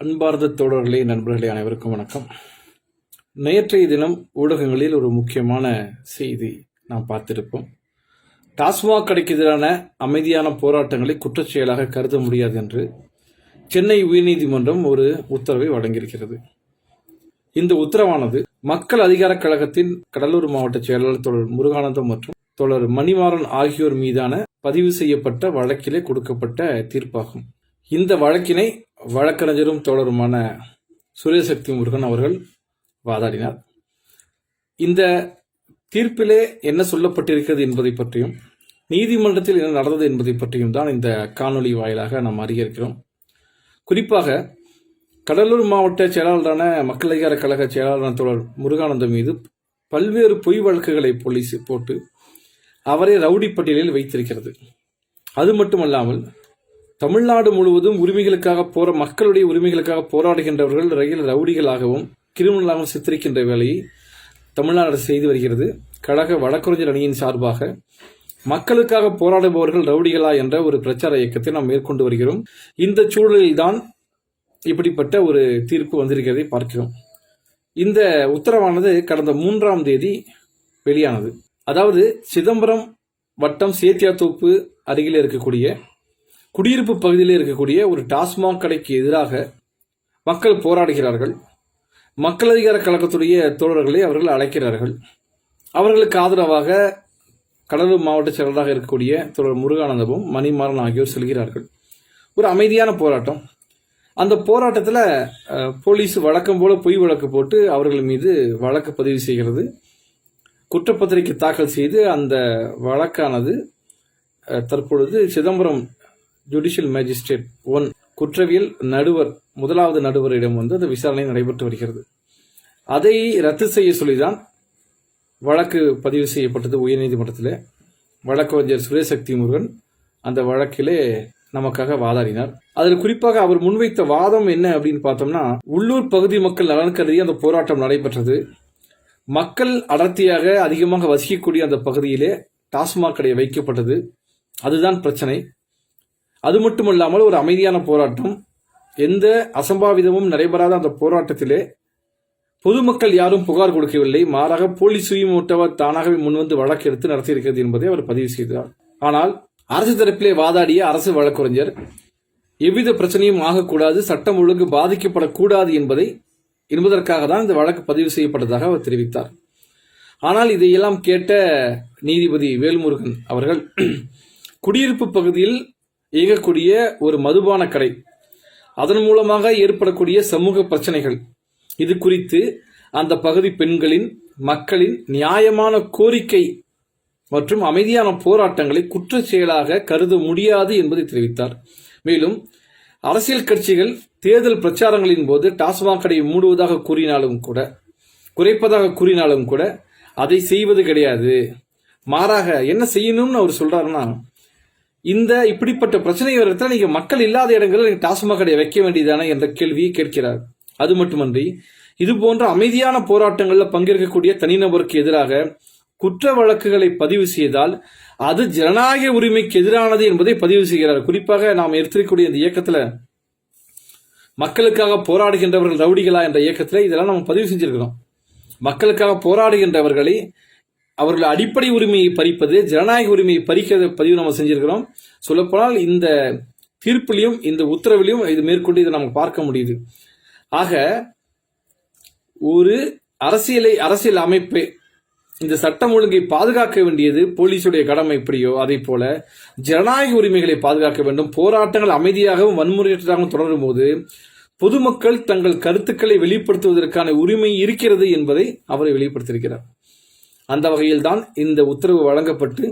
அன்பார்ந்த தோழர்களே நண்பர்களே அனைவருக்கும் வணக்கம். நேற்றைய தினம் ஊடகங்களில் ஒரு முக்கியமான செய்தி நாம் பார்த்திருப்போம். டாஸ்மாக் கடைக்கு எதிரான அமைதியான போராட்டங்களை குற்றச்செயலாக கருத முடியாது என்று சென்னை உயர்நீதிமன்றம் ஒரு உத்தரவை வழங்கியிருக்கிறது. இந்த உத்தரவானது மக்கள் அதிகாரக் கழகத்தின் கடலூர் மாவட்ட செயலாளர் தொடர் முருகானந்தம் மற்றும் தொடர் மணிமாறன் ஆகியோர் மீதான பதிவு செய்யப்பட்ட வழக்கிலே கொடுக்கப்பட்ட தீர்ப்பாகும். இந்த வழக்கினை வழக்கறிஞரும் தோழருமான சூரியசக்தி முருகன் அவர்கள் வாதாடினார். இந்த தீர்ப்பிலே என்ன சொல்லப்பட்டிருக்கிறது என்பதை பற்றியும் நீதிமன்றத்தில் என்ன நடந்தது என்பதை பற்றியும் தான் இந்த காணொளி வாயிலாக நாம் அறிய இருக்கிறோம். குறிப்பாக கடலூர் மாவட்ட செயலாளரான மக்கள் அதிகார கழக செயலாளரான தோழர் முருகானந்தம் மீது பல்வேறு பொய் வழக்குகளை போலீஸ் போட்டு அவரை ரவுடி பட்டியலில் வைத்திருக்கிறது. அது மட்டுமல்லாமல் தமிழ்நாடு முழுவதும் உரிமைகளுக்காக போற மக்களுடைய உரிமைகளுக்காக போராடுகின்றவர்கள் ரயில் ரவுடிகளாகவும் கிரிமினலாகவும் சித்தரிக்கின்ற வேலையை தமிழ்நாடு அரசு செய்து வருகிறது. கழக வழக்கறிஞர் அணியின் சார்பாக மக்களுக்காக போராடுபவர்கள் ரவுடிகளா என்ற ஒரு பிரச்சார இயக்கத்தை நாம் மேற்கொண்டு வருகிறோம். இந்த சூழலில்தான் இப்படிப்பட்ட ஒரு தீர்ப்பு வந்திருக்கிறதை பார்க்கிறோம். இந்த உத்தரவானது கடந்த மூன்றாம் தேதி வெளியானது. அதாவது சிதம்பரம் வட்டம் சேத்தியாத்தோப்பு அருகில் இருக்கக்கூடிய குடியிருப்பு பகுதியில் இருக்கக்கூடிய ஒரு டாஸ்மாக் கடைக்கு எதிராக மக்கள் போராடுகிறார்கள். மக்கள் அதிகார கழகத்துடைய தோழர்களை அவர்கள் அழைக்கிறார்கள். அவர்களுக்கு ஆதரவாக கடலூர் மாவட்ட செயலராக இருக்கக்கூடிய தோழர் முருகானந்தமும் மணிமாறன் ஆகியோர் செல்கிறார்கள். ஒரு அமைதியான போராட்டம். அந்த போராட்டத்தில் போலீஸ் வழக்கம் போல பொய் வழக்கு போட்டு அவர்கள் மீது வழக்கு பதிவு செய்கிறது. குற்றப்பத்திரிகை தாக்கல் செய்து அந்த வழக்கானது தற்பொழுது சிதம்பரம் ஜுடிஷியல் மேஜிஸ்ட்ரேட் ஒன் குற்றவியல் நடுவர் முதலாவது நடுவரிடம் வந்து அந்த விசாரணை நடைபெற்று வருகிறது. அதை ரத்து செய்ய சொல்லிதான் வழக்கு பதிவு செய்யப்பட்டது உயர்நீதிமன்றத்தில். வழக்கறிஞர் சுரேசக்தி முருகன் அந்த வழக்கிலே நமக்காக வாதாடினார். அதில் குறிப்பாக அவர் முன்வைத்த வாதம் என்ன அப்படின்னு பார்த்தோம்னா உள்ளூர் பகுதி மக்கள் நலன் கருதி அந்த போராட்டம் நடைபெற்றது. மக்கள் அடர்த்தியாக அதிகமாக வசிக்கக்கூடிய அந்த பகுதியிலே டாஸ்மாக் கடை வைக்கப்பட்டது. அதுதான் பிரச்சனை. அது மட்டுமல்லாமல் ஒரு அமைதியான போராட்டம். எந்த அசம்பாவிதமும் நடைபெறாத அந்த போராட்டத்திலே பொதுமக்கள் யாரும் புகார் கொடுக்கவில்லை. மாறாக போலீஸ் சுயமூட்டவர் தானாகவே முன்வந்து வழக்கு எடுத்து நடத்தியிருக்கிறது என்பதை அவர் பதிவு செய்தார். ஆனால் அரசு தரப்பிலே வாதாடிய அரசு வழக்கறிஞர் எவ்வித பிரச்சனையும் ஆகக்கூடாது சட்டம் ஒழுங்கு பாதிக்கப்படக்கூடாது என்பதை என்பதற்காக தான் இந்த வழக்கு பதிவு செய்யப்பட்டதாக அவர் தெரிவித்தார். ஆனால் இதையெல்லாம் கேட்ட நீதிபதி வேல்முருகன் அவர்கள் குடியிருப்பு பகுதியில் இயங்கக்கூடிய ஒரு மதுபான கடை. அதன் மூலமாக ஏற்படக்கூடிய சமூக பிரச்சனைகள். இது குறித்து அந்த பகுதி பெண்களின் மக்களின் நியாயமான கோரிக்கை மற்றும் அமைதியான போராட்டங்களை குற்ற செயலாக கருத முடியாது என்பதை தெரிவித்தார். மேலும் அரசியல் கட்சிகள் தேர்தல் பிரச்சாரங்களின் போது டாஸ்மாக் கடையை மூடுவதாக கூறினாலும் கூட குறைப்பதாக கூறினாலும் கூட அதை செய்வது கிடையாது. மாறாக என்ன செய்யணும்னு அவர் சொல்றாருன்னா இந்த இப்படிப்பட்ட பிரச்சனை வரத்துல நீங்க மக்கள் இல்லாத இடங்களில் நீங்க டாஸ்மாக் கடையை வைக்க வேண்டியதானே என்ற கேள்வியை கேட்கிறார். அது மட்டுமன்றி இது போன்ற அமைதியான போராட்டங்களில் பங்கேற்கக்கூடிய தனிநபருக்கு எதிராக குற்ற வழக்குகளை பதிவு செய்தால் அது ஜனநாயக உரிமைக்கு எதிரானது என்பதை பதிவு செய்கிறார். குறிப்பாக நாம் எடுத்திருக்கக்கூடிய இந்த இயக்கத்துல மக்களுக்காக போராடுகின்றவர்கள் ரவுடிகளா என்ற இயக்கத்தில் இதெல்லாம் நம்ம பதிவு செஞ்சிருக்கிறோம். மக்களுக்காக போராடுகின்றவர்களை அவர்கள் அடிப்படை உரிமையை பறிப்பது ஜனநாயக உரிமையை பறிக்கிறது பதிவு நம்ம செஞ்சிருக்கிறோம். சொல்லப்போனால் இந்த தீர்ப்பிலையும் இந்த உத்தரவிலையும் இது மேற்கொண்டு இதை நம்ம பார்க்க முடியுது. ஆக ஒரு அரசியலை அரசியல் அமைப்பு இந்த சட்டம் ஒழுங்கை பாதுகாக்க வேண்டியது போலீஸுடைய கடமை எப்படியோ அதே போல ஜனநாயக உரிமைகளை பாதுகாக்க வேண்டும். போராட்டங்கள் அமைதியாகவும் வன்முறையற்றதாகவும் தொடரும் போது பொதுமக்கள் தங்கள் கருத்துக்களை வெளிப்படுத்துவதற்கான உரிமை இருக்கிறது என்பதை அவரை வெளிப்படுத்தியிருக்கிறார். அந்த வகையில்தான் இந்த உத்தரவு வழங்கப்பட்டு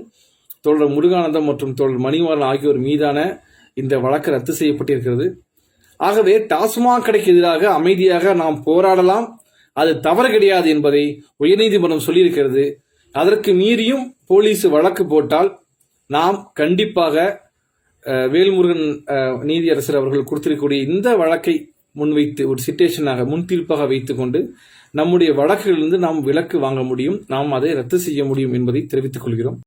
தோழர் முருகானந்தம் மற்றும் தோழர் மணிவாரன் ஆகியோர் மீதான இந்த வழக்கு ரத்து செய்யப்பட்டிருக்கிறது. ஆகவே டாஸ்மாக் கடைக்கு எதிராக அமைதியாக நாம் போராடலாம். அது தவறு கிடையாது என்பதை உயர்நீதிமன்றம் சொல்லியிருக்கிறது. அதற்கு மீறியும் போலீஸ் வழக்கு போட்டால் நாம் கண்டிப்பாக வேல்முருகன் நீதியரசர் அவர்கள் கொடுத்திருக்கக்கூடிய இந்த வழக்கை முன்வைத்து ஒரு சிட்டேஷனாக முன் தீர்ப்பாக வைத்துக்கொண்டு நம்முடைய வழக்குகளிலிருந்து நாம் விலக்கு வாங்க முடியும் நாம் அதை ரத்து செய்ய முடியும் என்பதை தெரிவித்துக் கொள்கிறோம்.